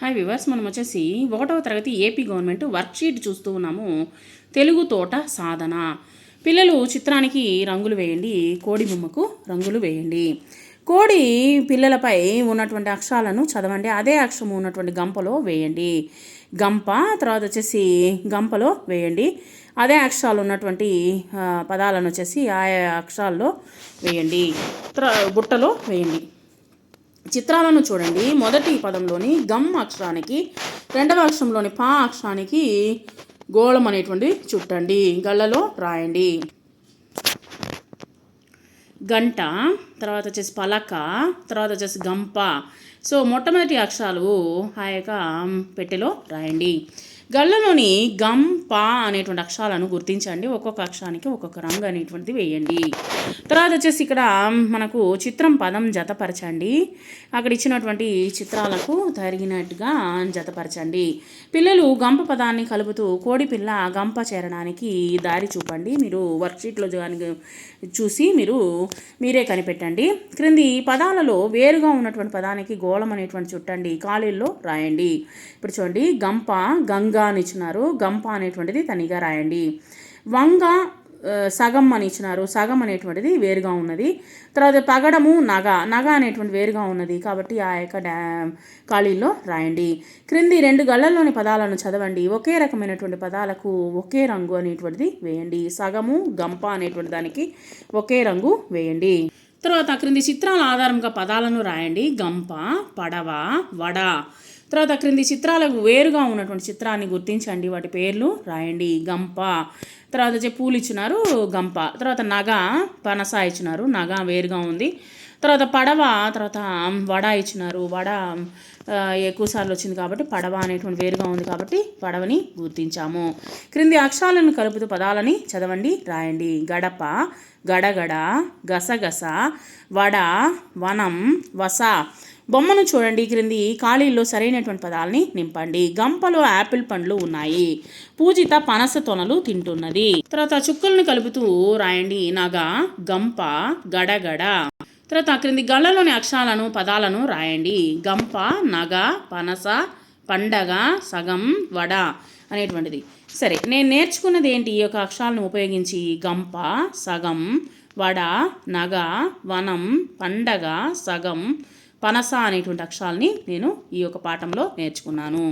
Hi viewers మనం వచ్చేసి ఒకటవ తరగతి ఏపీ గవర్నమెంట్ వర్క్షీట్ చూస్తూ ఉన్నాము. తెలుగు తోట సాధన. పిల్లలు చిత్రానికి రంగులు వేయండి కోడి బొమ్మకు రంగులు వేయండి. కోడి పిల్లలపై ఉన్నటువంటి అక్షరాలను చదవండి అదే అక్షరం ఉన్నటువంటి గంపలో వేయండి. గంప తర్వాత వచ్చేసి గంపలో వేయండి అదే అక్షరాలు ఉన్నటువంటి పదాలను వచ్చేసి ఆయా అక్షరాల్లో వేయండి. బుట్టలో వేయండి. చిత్రాలను చూడండి. మొదటి పదంలోని గమ్ అక్షరానికి రెండవ అక్షరంలోని పా అక్షరానికి గోళం అనేటువంటి చుట్టండి. గళ్ళలో రాయండి. గంట తర్వాత వచ్చేసి పలక తర్వాత వచ్చేసి గంప. సో మొట్టమొదటి అక్షరాలు ఆ యొక్క పెట్టెలో రాయండి. గళ్ళలోని గం పా అనేటువంటి అక్షరాలను గుర్తించండి. ఒక్కొక్క అక్షరానికి ఒక్కొక్క రంగు అనేటువంటిది వేయండి. తర్వాత వచ్చేసి ఇక్కడ మనకు చిత్రం పదం జతపరచండి. అక్కడ ఇచ్చినటువంటి చిత్రాలకు తరిగినట్టుగా జతపరచండి. పిల్లలు గంప పదాన్ని కలుపుతూ కోడి పిల్ల గంప చేరడానికి దారి చూపండి. మీరు వర్క్షీట్లో దానికి చూసి మీరు మీరే కనిపెట్టండి. క్రింది పదాలలో వేరుగా ఉన్నటువంటి పదానికి గోళం అనేటువంటి చుట్టండి ఖాళీల్లో రాయండి. ఇప్పుడు చూడండి. గంప గంగ అని ఇచ్చినారు. గంప అనేటువంటిది తనిగా రాయండి. వంగ సగం అని ఇచ్చినారు. సగం అనేటువంటిది వేరుగా ఉన్నది. తర్వాత పగడము నగ. నగ అనేటువంటి వేరుగా ఉన్నది కాబట్టి ఆ యొక్క డా ఖాళీల్లో రాయండి. క్రింది రెండు గళ్ళల్లోని పదాలను చదవండి. ఒకే రకమైనటువంటి పదాలకు ఒకే రంగు అనేటువంటిది వేయండి. సగము గంప అనేటువంటి దానికి ఒకే రంగు వేయండి. తర్వాత క్రింది చిత్రాల ఆధారంగా పదాలను రాయండి. గంప పడవ వడ. తర్వాత క్రింది చిత్రాలకు వేరుగా ఉన్నటువంటి చిత్రాన్ని గుర్తించండి. వాటి పేర్లు రాయండి. గంప. తర్వాత వచ్చి పూలు ఇచ్చినారు గంప. తర్వాత నగ పనస ఇచ్చినారు. నగ వేరుగా ఉంది. తర్వాత పడవ తర్వాత వడ ఇచ్చినారు. వడ ఎక్కువసార్లు ఎక్కువ సార్లు వచ్చింది కాబట్టి పడవ అనేటువంటి వేరుగా ఉంది కాబట్టి పడవని గుర్తించాము. క్రింది అక్షరాలను కలుపుతూ పదాలని చదవండి రాయండి. గడప గడగడ గసగస వడ వనం వస. బొమ్మను చూడండి. క్రింది ఖాళీల్లో సరైనటువంటి పదాలని నింపండి. గంపలో యాపిల్ పండ్లు ఉన్నాయి. పూజిత పనస తొనలు తింటున్నది. తర్వాత చుక్కలను కలుపుతూ రాయండి. నగ గంప గడగడ. తర్వాత క్రింది గళ్ళలోని అక్షరాలను పదాలను రాయండి. గంప నగ పనస పండగ సగం వడ అనేటువంటిది. సరే నేను నేర్చుకున్నది ఏంటి? ఈ యొక్క అక్షరాలను ఉపయోగించి గంప సగం వడ నగ వనం పండగ సగం పనస అనేటువంటి అక్షరాలని నేను ఈ యొక్క పాఠంలో నేర్చుకున్నాను.